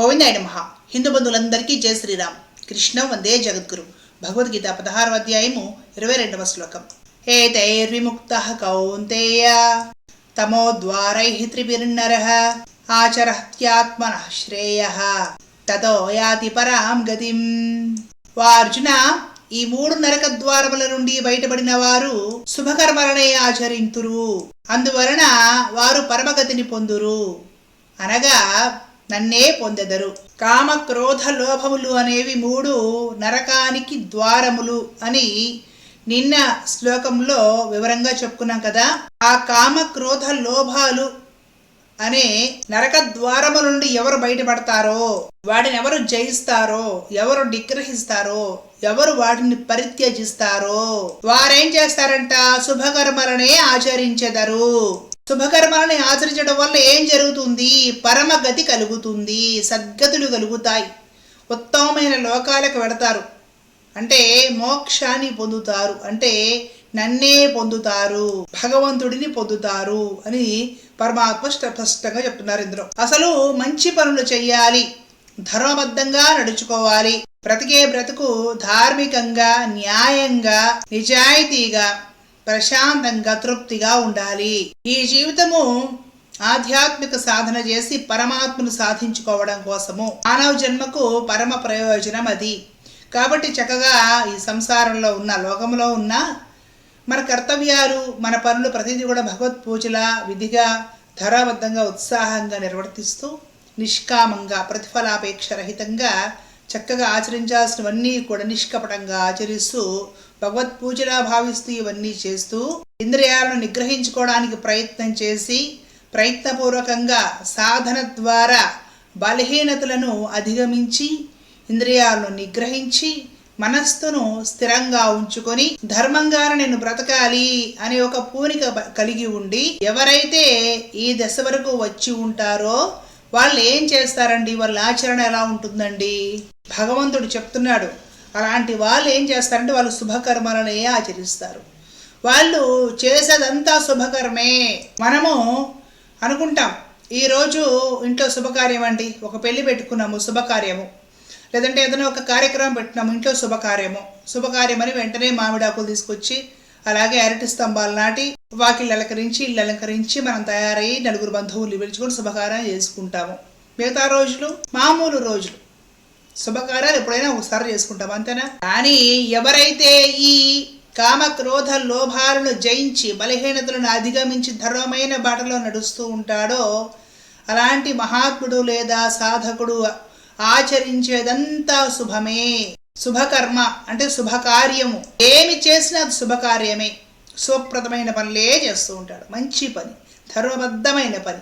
గోవిందాయ నమ. హిందూ బంధువులందరికీ జయ శ్రీరామ్. కృష్ణ వందే జగద్గురు. భగవద్గీత పదహారవ అధ్యాయము ఇరవై రెండవ శ్లోకం. ఏతైర్విముక్త కౌంతేయ. తమోద్వారై త్రిభిర్నర. ఆచరత్యాత్మన శ్రేయ. తదో యాతి పరాం గతిం. వార్జున ఈ మూడు నరక ద్వారముల నుండి బయటపడిన వారు శుభకర్మలనే ఆచరింతురు. అందువలన వారు పరమగతిని పొందురు. అనగా నన్నే పొందెదరు. కామ క్రోధ లోభములు అనేవి మూడు నరకానికి ద్వారములు అని నిన్న శ్లోకంలో వివరంగా చెప్పుకున్నాం కదా. ఆ కామ క్రోధ లోభాలు అనే నరక ద్వారము నుండి ఎవరు బయటపడతారో వాటిని ఎవరు జయిస్తారో ఎవరు నిగ్రహిస్తారో ఎవరు వాటిని పరిత్యజిస్తారో వారేం చేస్తారంట? శుభకర్మలనే ఆచరించెదరు. శుభకర్మలని ఆచరించడం వల్ల ఏం జరుగుతుంది? పరమగతి కలుగుతుంది సద్గతులు కలుగుతాయి. ఉత్తమమైన లోకాలకు వెడతారు. అంటే మోక్షాన్ని పొందుతారు. అంటే నన్నే పొందుతారు భగవంతుడిని పొందుతారు అని పరమాత్మ స్పష్టంగా చెప్తున్నారు ఇందులో. అసలు మంచి పనులు చెయ్యాలి. ధర్మబద్ధంగా నడుచుకోవాలి. బ్రతికే బ్రతుకు ధార్మికంగా న్యాయంగా నిజాయితీగా ప్రశాంతంగా తృప్తిగా ఉండాలి. ఈ జీవితము ఆధ్యాత్మిక సాధన చేసి పరమాత్మను సాధించుకోవడం కోసము. మానవ జన్మకు పరమ ప్రయోజనం అది. కాబట్టి చక్కగా ఈ సంసారంలో ఉన్న లోకంలో ఉన్న మన కర్తవ్యాలు మన పనులు ప్రతిదీ కూడా భగవత్ పూజల విధిగా ధరాబద్ధంగా ఉత్సాహంగా నిర్వర్తిస్తూ నిష్కామంగా ప్రతిఫలాపేక్ష రహితంగా చక్కగా ఆచరించాల్సినవన్నీ కూడా నిష్కపటంగా ఆచరిస్తూ భగవత్ పూజలా భావిస్తూ ఇవన్నీ చేస్తూ ఇంద్రియాలను నిగ్రహించుకోవడానికి ప్రయత్నం చేసి ప్రయత్నపూర్వకంగా సాధన ద్వారా బలహీనతలను అధిగమించి ఇంద్రియాలను నిగ్రహించి మనస్సును స్థిరంగా ఉంచుకొని ధర్మంగానే నేను బ్రతకాలి అనే ఒక పూనిక బ- కలిగి ఉండి ఎవరైతే ఈ దశ వరకు వచ్చి ఉంటారో వాళ్ళు ఏం చేస్తారండి? వాళ్ళ ఆచరణ ఎలా ఉంటుందండి? భగవంతుడు చెప్తున్నాడు. అలాంటి వాళ్ళు ఏం చేస్తారంటే వాళ్ళు శుభకర్మలనే ఆచరిస్తారు. వాళ్ళు చేసేదంతా శుభకర్మే. మనము అనుకుంటాం ఈరోజు ఇంట్లో శుభకార్యం అండి ఒక పెళ్ళి పెట్టుకున్నాము శుభకార్యము. లేదంటే ఏదైనా ఒక కార్యక్రమం పెట్టినాము ఇంట్లో శుభకార్యము. శుభకార్యం అని వెంటనే మామిడాకులు తీసుకొచ్చి అలాగే అరటి స్తంభాలు నాటి వాకిళ్ళు అలంకరించి ఇల్లు అలంకరించి మనం తయారయ్యి నలుగురు బంధువులు పిలుచుకొని శుభకార్యం చేసుకుంటాము. మిగతా రోజులు మామూలు రోజులు. శుభకార్యాలు ఎప్పుడైనా ఒకసారి చేసుకుంటాం అంతేనా? కానీ ఎవరైతే ఈ కామ క్రోధ లోభాలను జయించి బలహీనతలను అధిగమించి ధర్మమైన బాటలో నడుస్తూ ఉంటాడో అలాంటి మహాత్ముడు లేదా సాధకుడు ఆచరించేదంతా శుభమే. శుభకర్మ అంటే శుభకార్యము. ఏమి చేసినా అది శుభకార్యమే. శుభప్రదమైన పనులే చేస్తూ ఉంటాడు. మంచి పని. ధర్మబద్ధమైన పని.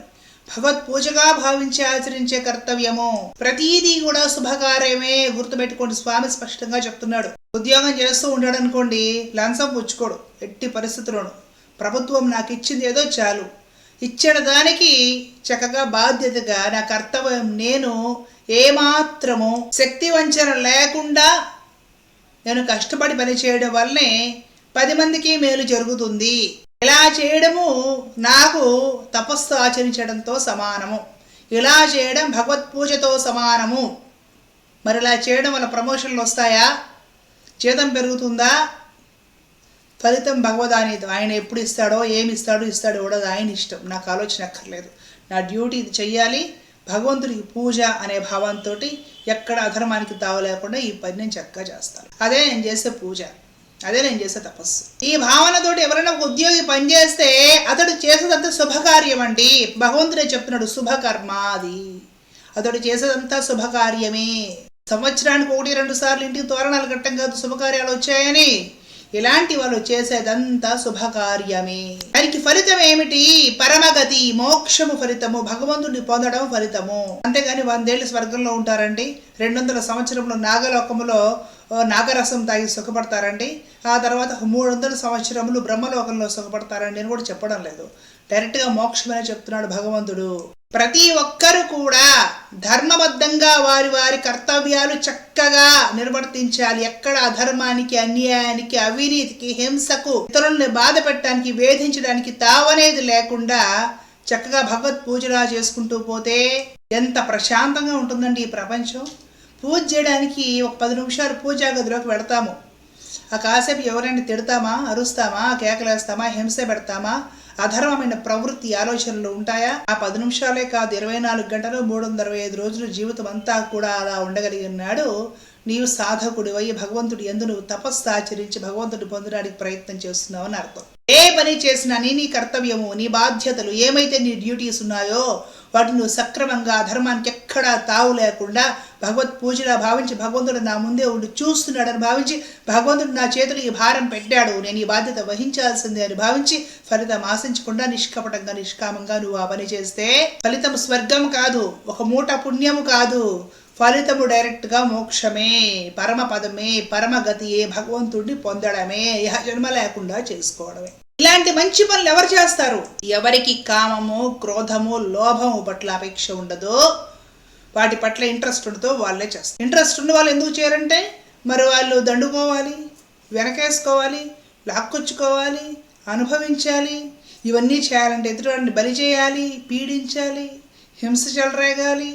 భగవత్ పూజగా భావించి ఆచరించే కర్తవ్యము. ప్రతీదీ కూడా శుభకార్యమే గుర్తుపెట్టుకోండి స్వామి స్పష్టంగా చెప్తున్నాడు. ఉద్యోగం చేస్తూ ఉంటాడు అనుకోండి లంచం పుచ్చుకోడు ఎట్టి పరిస్థితుల్లోనూ. ప్రభుత్వం నాకు ఇచ్చింది ఏదో చాలు. ఇచ్చిన దానికి చక్కగా బాధ్యతగా నా కర్తవ్యం నేను ఏమాత్రము శక్తి వంచన లేకుండా నేను కష్టపడి పని చేయడం వల్లనే పది మందికి మేలు జరుగుతుంది. ఇలా చేయడము నాకు తపస్సు ఆచరించడంతో సమానము. ఇలా చేయడం భగవత్ పూజతో సమానము. మరి ఇలా చేయడం వల్ల ప్రమోషన్లు వస్తాయా? జీతం పెరుగుతుందా? ఫలితం భగవదానీతం. ఆయన ఎప్పుడు ఇస్తాడో ఏమి ఇస్తాడో ఇస్తాడో కూడా ఆయన ఇష్టం. నాకు ఆలోచన అక్కర్లేదు. నా డ్యూటీ ఇది చెయ్యాలి. భగవంతుడికి పూజ అనే భావంతో ఎక్కడ అధర్మానికి తావు లేకుండా ఈ పని నేను చక్కగా చేస్తాను. అదే నేను చేసే పూజ. అదే నేను చేసే తపస్సు. ఈ భావనతోటి ఎవరైనా ఒక ఉద్యోగి పనిచేస్తే అతడు చేసేదంతా శుభకార్యం అండి భగవంతుడే చెప్తున్నాడు శుభకర్మ అది అతడు చేసేదంతా శుభకార్యమే. సంవత్సరానికి ఒకటి రెండు సార్లు ఇంటికి తోరణాలు కట్టం కాదు శుభకార్యాలు వచ్చాయని. ఇలాంటి వాళ్ళు చేసేదంతా శుభకార్యమే. దానికి ఫలితం ఏమిటి? పరమగతి మోక్షము ఫలితము భగవంతుడిని పొందడం ఫలితము. అంతేగాని వందేళ్ళు స్వర్గంలో ఉంటారండి. రెండు వందల సంవత్సరంలో నాగలోకములో నాగరసం తాగి సుఖపడతారండి. ఆ తర్వాత మూడు వందల సంవత్సరములు బ్రహ్మలోకంలో సుఖపడతారండి అని కూడా చెప్పడం లేదు. డైరెక్ట్గా మోక్షమనే చెప్తున్నాడు భగవంతుడు. ప్రతి ఒక్కరు కూడా ధర్మబద్ధంగా వారి వారి కర్తవ్యాలు చక్కగా నిర్వర్తించాలి. ఎక్కడ అధర్మానికి అన్యాయానికి అవినీతికి హింసకు ఇతరుల్ని బాధ పెట్టడానికి వేధించడానికి తావనేది లేకుండా చక్కగా భగవత్ పూజలా చేసుకుంటూ పోతే ఎంత ప్రశాంతంగా ఉంటుందండి ఈ ప్రపంచం. పూజ చేయడానికి ఒక పది నిమిషాలు పూజా గదిలోకి పెడతాము ఆ కాసేపు ఎవరైనా తిడతామా అరుస్తామా కేకలేస్తామా హింస పెడతామా అధర్మమైన ప్రవృత్తి ఆలోచనలు ఉంటాయా? ఆ పది నిమిషాలే కాదు ఇరవై నాలుగు గంటలు మూడు వందల అరవై ఐదు రోజులు జీవితం అంతా కూడా అలా ఉండగలిగినాడు. నీవు సాధకుడు అయ్యి భగవంతుడు ఎందు నువ్వు తపస్సు ఆచరించి భగవంతుడు పొందడానికి ప్రయత్నం చేస్తున్నావు అని అర్థం. ఏ పని చేసినా నీ నీ కర్తవ్యము నీ బాధ్యతలు ఏమైతే నీ డ్యూటీస్ ఉన్నాయో వాటిని నువ్వు సక్రమంగా ధర్మానికి ఎక్కడా తావు లేకుండా భగవత్ పూజలా భావించి భగవంతుడు నా ముందే ఉండి చూస్తున్నాడని భావించి భగవంతుడు నా చేతులు ఈ భారం పెట్టాడు. నేను ఈ బాధ్యత వహించాల్సిందే అని భావించి ఫలితం ఆశించకుండా నిష్కపటంగా నిష్కామంగా నువ్వు ఆ పని చేస్తే ఫలితం స్వర్గం కాదు ఒక మూట పుణ్యము కాదు. ఫలితము డైరెక్ట్గా మోక్షమే పరమ పదమే పరమగతియే భగవంతుడిని పొందడమే. ఇహ జన్మ లేకుండా చేసుకోవడమే. ఇలాంటి మంచి పనులు ఎవరు చేస్తారు? ఎవరికి కామము క్రోధము లోభము పట్ల అపేక్ష ఉండదో వాటి పట్ల ఇంట్రెస్ట్ ఉండదో వాళ్ళే చేస్తారు. ఇంట్రెస్ట్ ఉన్న వాళ్ళు ఎందుకు చేయరంటే మరి వాళ్ళు దండుకోవాలి వెనకేసుకోవాలి లాక్కొచ్చుకోవాలి అనుభవించాలి ఇవన్నీ చేయాలంటే ఎదుటి బలి చేయాలి పీడించాలి హింస చెలరేగాలి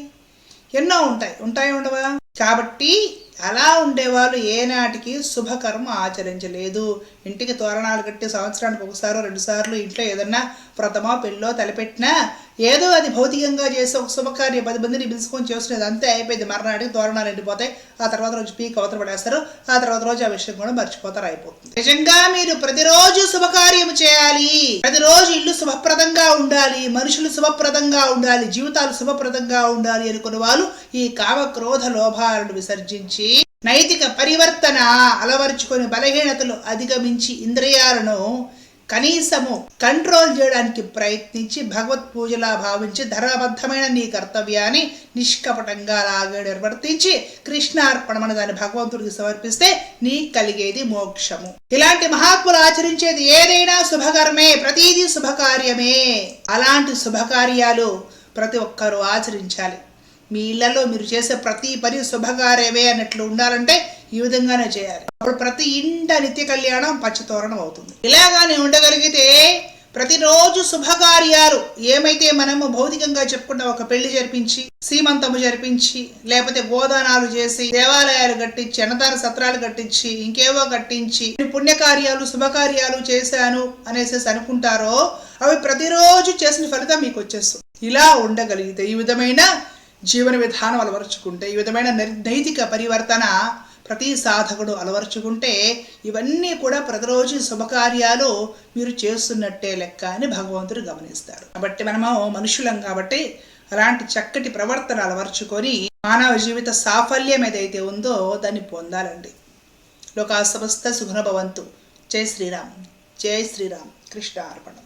ఎన్నో ఉంటాయి. ఉంటాయి ఉండవా? కాబట్టి అలా ఉండేవాళ్ళు ఏనాటికి శుభకర్మ ఆచరించలేదు. ఇంటికి తోరణాలు కట్టి సంవత్సరానికి ఒకసారి రెండుసార్లు ఇంట్లో ఏదన్నా వ్రతమో పెళ్ళో తలపెట్టినా ఏదో అది భౌతికంగా చేసి ఒక శుభకార్యం పది మందిని పిలుచుకొని చేస్తున్నది అంతే అయిపోయింది. మరణానికి తోరణాలు ఎండిపోతాయి. ఆ తర్వాత రోజు పీక్ అవతల పడేస్తారు. ఆ తర్వాత రోజు ఆ విషయం కూడా మర్చిపోతారు అయిపోతుంది. నిజంగా మీరు ప్రతిరోజు శుభకార్యం చేయాలి. ప్రతిరోజు ఇల్లు శుభప్రదంగా ఉండాలి. మనుషులు శుభప్రదంగా ఉండాలి. జీవితాలు శుభప్రదంగా ఉండాలి అనుకున్న వాళ్ళు ఈ కామక్రోధ లోభాలను విసర్జించి నైతిక పరివర్తన అలవరుచుకొని బలహీనతలు అధిగమించి ఇంద్రియాలను కనీసము కంట్రోల్ చేయడానికి ప్రయత్నించి భగవత్ పూజలా భావించి ధర్మబద్ధమైన నీ కర్తవ్యాన్ని నిష్కపటంగా లాగే నిర్వర్తించి కృష్ణార్పణమని దాన్ని భగవంతుడికి సమర్పిస్తే నీ కలిగేది మోక్షము. ఇలాంటి మహాత్ములు ఆచరించేది ఏదైనా శుభకర్మే ప్రతీది శుభకార్యమే. అలాంటి శుభకార్యాలు ప్రతి ఒక్కరూ ఆచరించాలి. మీ ఇళ్ళలో మీరు చేసే ప్రతి పని శుభకార్యమే అన్నట్లు ఉండాలంటే ఈ విధంగానే చేయాలి. అప్పుడు ప్రతి ఇంట నిత్య కళ్యాణం పచ్చతోరణం అవుతుంది. ఇలాగానే ఉండగలిగితే ప్రతిరోజు శుభకార్యాలు ఏమైతే మనము భౌతికంగా చెప్పుకున్న ఒక పెళ్ళి జరిపించి సీమంతము జరిపించి లేకపోతే గోదానాలు చేసి దేవాలయాలు కట్టించి అన్నదాన సత్రాలు కట్టించి ఇంకేవో కట్టించి పుణ్యకార్యాలు శుభకార్యాలు చేశాను అనేసి అనుకుంటారో అవి ప్రతిరోజు చేసిన ఫలితం మీకు వచ్చేస్తుంది. ఇలా ఉండగలిగితే ఈ విధమైన జీవన విధానం అలవరుచుకుంటే ఈ విధమైన నైతిక పరివర్తన ప్రతి సాధకుడు అలవర్చుకుంటే ఇవన్నీ కూడా ప్రతిరోజు శుభకార్యాలు మీరు చేస్తున్నట్టే లెక్క అని భగవంతుడు గమనిస్తాడు. కాబట్టి మనము మనుషులం కాబట్టి అలాంటి చక్కటి ప్రవర్తన అలవర్చుకొని మానవ జీవిత సాఫల్యం ఏదైతే ఉందో దాన్ని పొందాలండి. లోకా సమస్త సుగుణ జై శ్రీరామ్. జై శ్రీరామ్. కృష్ణ అర్పణం